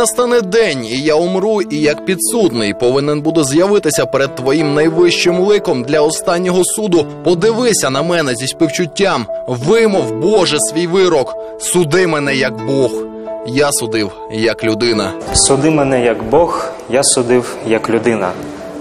настане день, і я умру, і як підсудний повинен буду з'явитися перед твоїм найвищим ликом для останнього суду. Подивися на мене зі співчуттям, вимов Боже свій вирок. Суди мене як Бог. Я судив як людина. Суди мене як Бог, я судив як людина.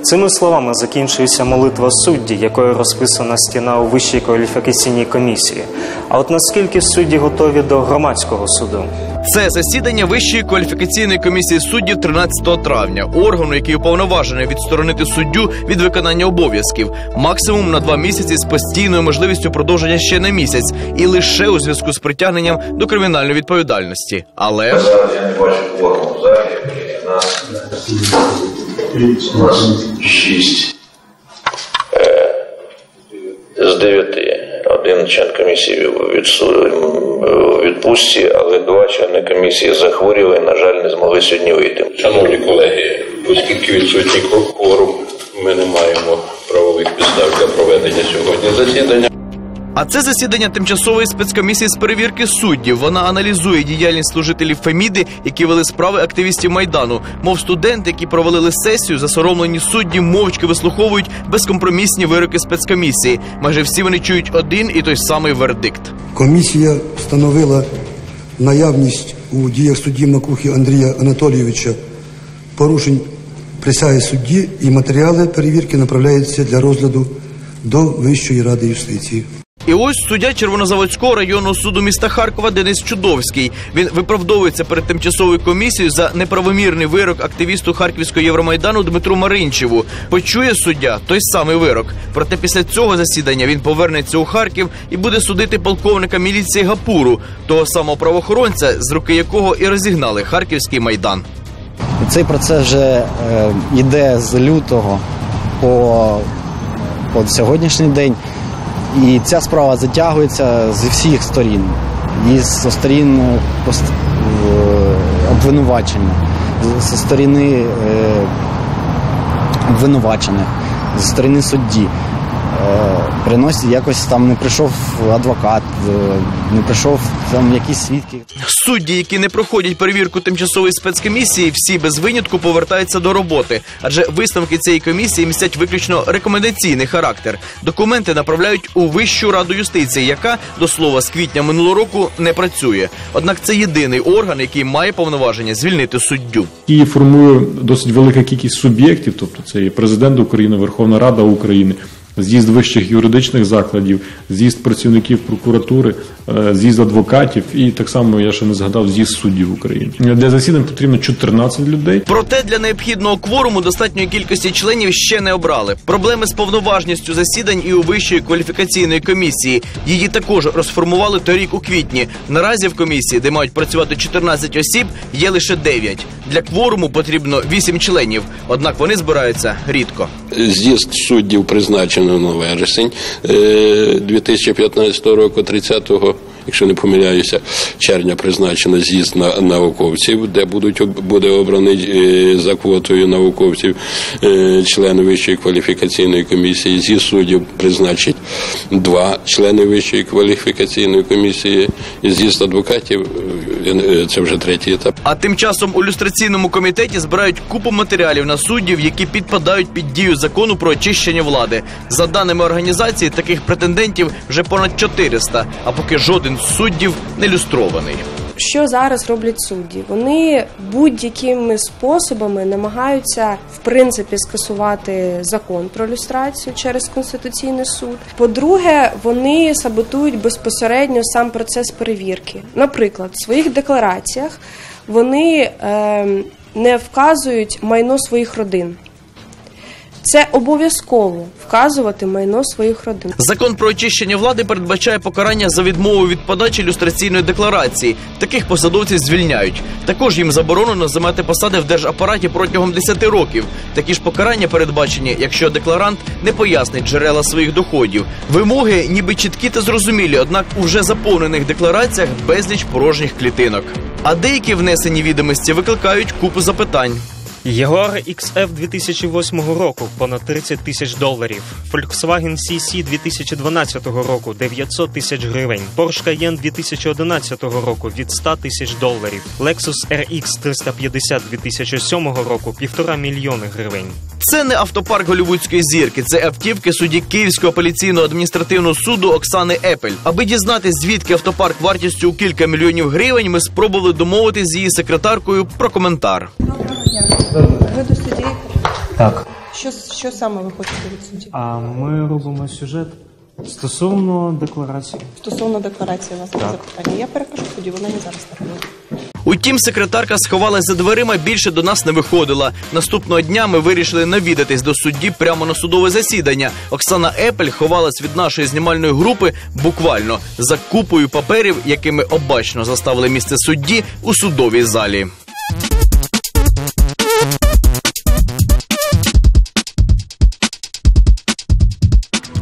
Цими словами закінчується молитва судді, якою розписана стіна у вищій кваліфікаційній комісії. А от наскільки судді готові до громадського суду? Це засідання Вищої кваліфікаційної комісії суддів 13 травня, органу, який уповноважений відсторонити суддю від виконання обов'язків, максимум на два місяці з постійною можливістю продовження ще на місяць, і лише у зв'язку з притягненням до кримінальної відповідальності. Але Зараз я не бачу кворуму в залі, у нас шість. З дев'яти. Один член комісії відпустці, але два члени комісії захворіли на жаль, не змогли сьогодні вийти. Шановні колеги, оскільки відсутній кворум, ми не маємо правових підстав для проведення сьогодні засідання. А це засідання тимчасової спецкомісії з перевірки суддів. Вона аналізує діяльність служителів Феміди, які вели справи активістів майдану. Мов студенти, які провалили сесію, засоромлені судді мовчки вислуховують безкомпромісні вироки спецкомісії. Майже всі вони чують один і той самий вердикт. Комісія встановила наявність у діях судді Макухи Андрія Анатолійовича порушень присяги судді і матеріали перевірки направляються для розгляду до Вищої ради юстиції. І ось суддя Червонозаводського районного суду міста Харкова Денис Чудовський. Він виправдовується перед тимчасовою комісією за неправомірний вирок активісту Харківського Євромайдану Дмитру Маринчеву. Почує суддя той самий вирок. Проте після цього засідання він повернеться у Харків і буде судити полковника міліції Гапуру, того самого правоохоронця, з руки якого і розігнали харківський майдан. Цей процес вже е, йде з лютого по, по сьогоднішній день. І ця справа затягується зі всіх сторін. І зі сторін е, обвинувачення, з- зі сторони е, обвинувачених, зі сторони судді. Е, Приносить якось там не прийшов адвокат, не прийшов там якісь свідки. Судді, які не проходять перевірку тимчасової спецкомісії, всі без винятку повертаються до роботи, адже висновки цієї комісії містять виключно рекомендаційний характер. Документи направляють у Вищу раду юстиції, яка до слова з квітня минулого року не працює. Однак це єдиний орган, який має повноваження звільнити суддю. Її формує досить велика кількість суб'єктів, тобто це і президент України, Верховна Рада України, з'їзд вищих юридичних закладів, з'їзд працівників прокуратури, е, з'їзд адвокатів і так само я ще не згадав з'їзд суддів України. Для засідань потрібно 14 людей. Проте для необхідного кворуму достатньої кількості членів ще не обрали. Проблеми з повноважністю засідань і у вищої кваліфікаційної комісії. Її також розформували торік у квітні. Наразі в комісії, де мають працювати 14 осіб, є лише 9. Для кворуму потрібно вісім членів. Однак вони збираються рідко. З'їзд суддів призначено на вересень е, 2015 року, 30 якщо не помиляюся, червня призначено з'їзд на науковців, де будуть буде обраний е, за квотою науковців е, члени Вищої кваліфікаційної комісії. З'їзд суддів призначить два члени Вищої кваліфікаційної комісії. З'їзд адвокатів е, це вже третій етап. А тим часом у люстраційному комітеті збирають купу матеріалів на суддів, які підпадають під дію закону про очищення влади. За даними організації, таких претендентів вже понад 400, а поки жоден суддів не люстрований. Що зараз роблять судді? Вони будь-якими способами намагаються в принципі скасувати закон про люстрацію через конституційний суд. По-друге, вони саботують безпосередньо сам процес перевірки. Наприклад, в своїх деклараціях вони ем, не вказують майно своїх родин. Це обов'язково вказувати майно своїх родин. Закон про очищення влади передбачає покарання за відмову від подачі люстраційної декларації. Таких посадовців звільняють. Також їм заборонено займати посади в держапараті протягом 10 років. Такі ж покарання передбачені, якщо декларант не пояснить джерела своїх доходів. Вимоги ніби чіткі та зрозумілі, однак у вже заповнених деклараціях безліч порожніх клітинок. А деякі внесені відомості викликають купу запитань. Ягуар XF 2008 року понад 30 тисяч доларів. Volkswagen CC 2012 року 900 тисяч гривень. Porsche Cayenne 2011 року від 100 тисяч доларів. Lexus RX 350 2007 року півтора мільйони гривень. Це не автопарк голівудської зірки, це автівки судді Київського апеляційного адміністративного суду Оксани Епель. Аби дізнатись, звідки автопарк вартістю у кілька мільйонів гривень, ми спробували домовитись з її секретаркою про коментар. Ви до судді. Так. Що, що саме ви хочете від судді? А ми робимо сюжет стосовно декларації. Стосовно декларації у вас є запитання. Я перекажу судді, вона не зараз так. Утім, секретарка сховалась за дверима, більше до нас не виходила. Наступного дня ми вирішили навідатись до судді прямо на судове засідання. Оксана Епель ховалась від нашої знімальної групи буквально за купою паперів, якими обачно заставили місце судді у судовій залі.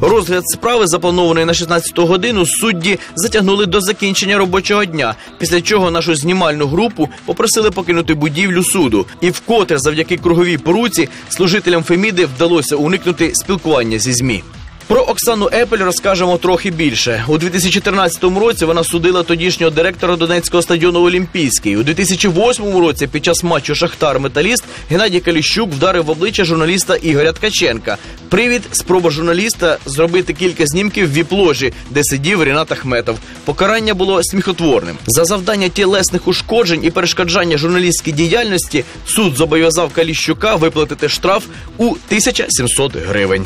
Розгляд справи, запланований на 16 годину, судді затягнули до закінчення робочого дня, після чого нашу знімальну групу попросили покинути будівлю суду. І вкотре, завдяки круговій поруці, служителям Феміди вдалося уникнути спілкування зі ЗМІ. Про Оксану Епель розкажемо трохи більше. У 2014 році вона судила тодішнього директора Донецького стадіону Олімпійський. У 2008 році під час матчу Шахтар Металіст Геннадій Каліщук вдарив в обличчя журналіста Ігоря Ткаченка. Привід спроба журналіста зробити кілька знімків в віп-ложі, де сидів Рінат Ахметов. Покарання було сміхотворним. За завдання тілесних ушкоджень і перешкоджання журналістській діяльності суд зобов'язав Каліщука виплатити штраф у 1700 гривень.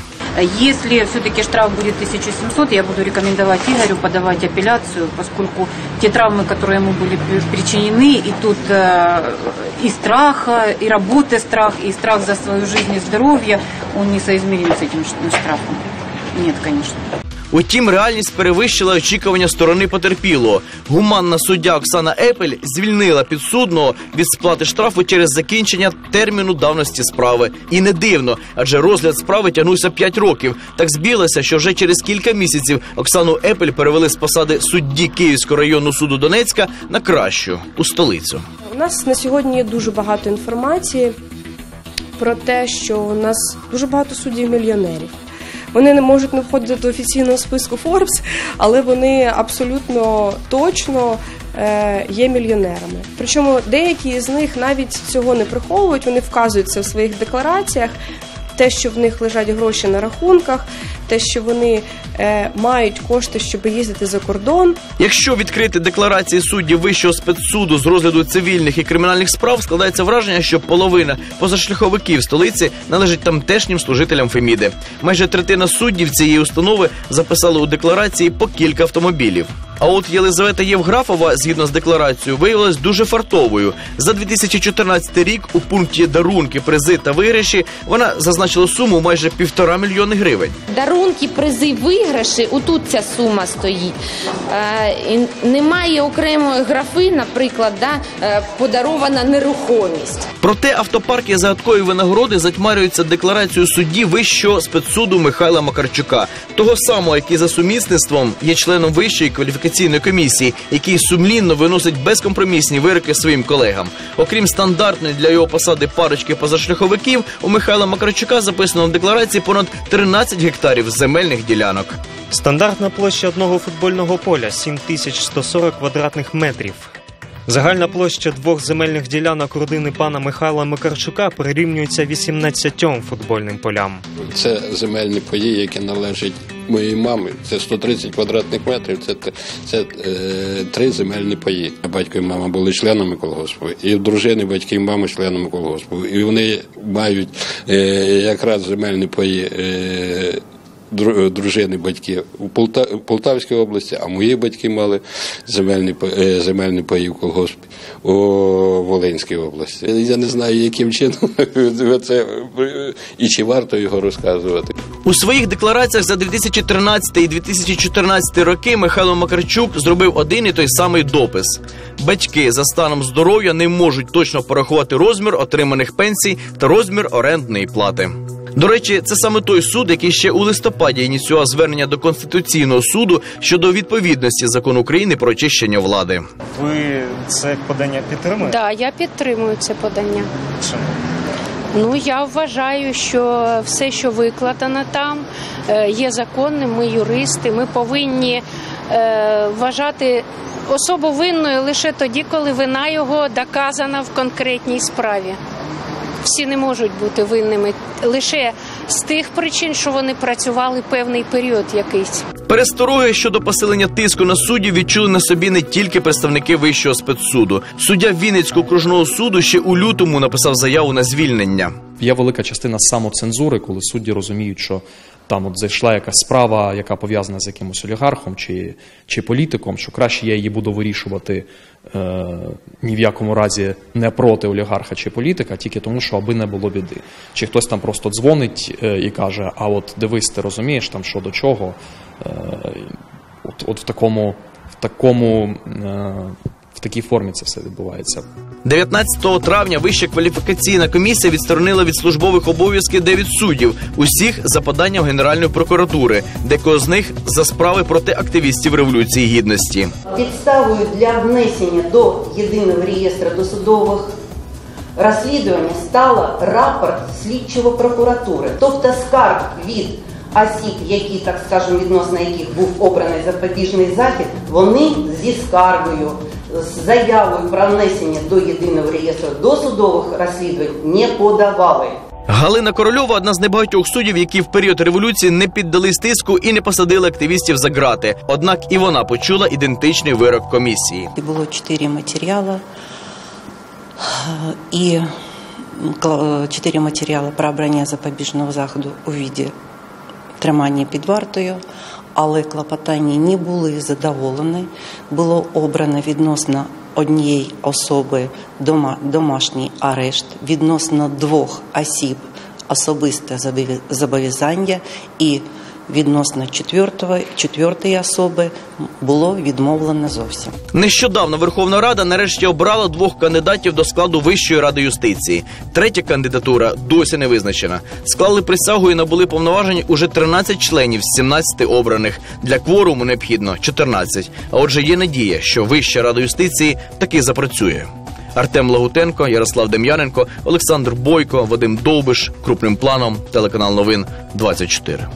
Если все-таки штраф будет 1700, я буду рекомендовать Игорю подавать апелляцию, поскольку те травмы, которые ему были причинены, и тут э, и страх, и работы страх, и страх за свою жизнь и здоровье, он несоизмерим с этим штрафом. Нет, конечно. Утім, реальність перевищила очікування сторони потерпілого. Гуманна суддя Оксана Епель звільнила підсудного від сплати штрафу через закінчення терміну давності справи. І не дивно, адже розгляд справи тягнувся 5 років. Так збілося, що вже через кілька місяців Оксану Епель перевели з посади судді Київського районного суду Донецька на кращу у столицю. У нас на сьогодні є дуже багато інформації про те, що у нас дуже багато суддів-мільйонерів. Вони не можуть не входити до офіційного списку Forbes, але вони абсолютно точно е, є мільйонерами. Причому деякі з них навіть цього не приховують, вони вказують це в своїх деклараціях. Те, що в них лежать гроші на рахунках, те, що вони е, мають кошти, щоб їздити за кордон. Якщо відкрити декларації суддів вищого спецсуду з розгляду цивільних і кримінальних справ, складається враження, що половина позашляховиків столиці належить тамтешнім служителям Феміди. Майже третина суддів цієї установи записали у декларації по кілька автомобілів. А от Єлизавета Євграфова, згідно з декларацією, виявилась дуже фартовою. За 2014 рік у пункті дарунки, призи та виграші вона зазначила суму майже півтора мільйони гривень. Дарунки, призи, виграші, отут ця сума стоїть. Е, немає окремої графи, наприклад, да, е, подарована нерухомість. Проте автопарки загадкової винагороди затьмарюються декларацією судді вищого спецсуду Михайла Макарчука, того самого, який за сумісництвом є членом вищої кваліфікаційної комісії, який сумлінно виносить безкомпромісні вироки своїм колегам. Окрім стандартної для його посади парочки позашляховиків, у Михайла Макарчука записано в декларації понад 13 гектарів земельних ділянок. Стандартна площа одного футбольного поля 7140 квадратних метрів. Загальна площа двох земельних ділянок родини пана Михайла Макарчука прирівнюється 18 футбольним полям. Це земельні паї, які належать моїй мамі. Це 130 квадратних метрів. Це, це е, три земельні паї. Батько і мама були членами колгоспу, і дружини батьки і мами членами колгоспу. І вони мають е, якраз земельні паї. Е, дружини батьки у Полтавській області, а мої батьки мали земельні, е, земельні паї в колгоспі у Волинській області. Я не знаю, яким чином це і чи варто його розказувати. У своїх деклараціях за 2013 і 2014 роки Михайло Макарчук зробив один і той самий допис. Батьки за станом здоров'я не можуть точно порахувати розмір отриманих пенсій та розмір орендної плати. До речі, це саме той суд, який ще у листопаді ініціював звернення до конституційного суду щодо відповідності закону України про очищення влади. Ви це подання підтримуєте? Так, я підтримую це подання. Чому? Ну я вважаю, що все, що викладено там, е, є законним. Ми юристи. Ми повинні е, вважати особу винною лише тоді, коли вина його доказана в конкретній справі. Всі не можуть бути винними лише з тих причин, що вони працювали певний період якийсь. Перестороги щодо посилення тиску на суддів відчули на собі не тільки представники вищого спецсуду. Суддя Вінницького окружного суду ще у лютому написав заяву на звільнення. Є велика частина самоцензури, коли судді розуміють, що там от зайшла якась справа, яка пов'язана з якимось олігархом чи, чи політиком, що краще я її буду вирішувати е, ні в якому разі не проти олігарха чи політика, тільки тому, що аби не було біди. Чи хтось там просто дзвонить е, і каже: А от дивись, ти розумієш там що до чого? Е, от, от в такому, в такому. Е, в такій формі це все відбувається. 19 травня Вища кваліфікаційна комісія відсторонила від службових обов'язків 9 суддів, усіх за поданням Генеральної прокуратури, декого з них за справи проти активістів революції гідності. Підставою для внесення до єдиного реєстру досудових розслідувань стало рапорт слідчого прокуратури, тобто скарг від осіб, які, так скажемо, відносно яких був обраний запобіжний захід, вони зі скаргою, з заявою про внесення до єдиного реєстру досудових розслідувань не подавали. Галина Корольова одна з небагатьох суддів, які в період революції не піддались тиску і не посадили активістів за грати. Однак і вона почула ідентичний вирок комісії. Було чотири матеріали і чотири матеріали про обрання запобіжного заходу у віді тримання під вартою, але клопотання не були задоволені. Було обрано відносно однієї особи дома, домашній арешт, відносно двох осіб особисте зобов'язання і відносно четвертого, четвертої особи було відмовлено зовсім. Нещодавно Верховна Рада нарешті обрала двох кандидатів до складу Вищої ради юстиції. Третя кандидатура досі не визначена. Склали присягу і набули повноважень уже 13 членів з 17 обраних. Для кворуму необхідно 14. А отже, є надія, що Вища рада юстиції таки запрацює. Артем Лагутенко, Ярослав Дем'яненко, Олександр Бойко, Вадим Довбиш. Крупним планом телеканал Новин 24.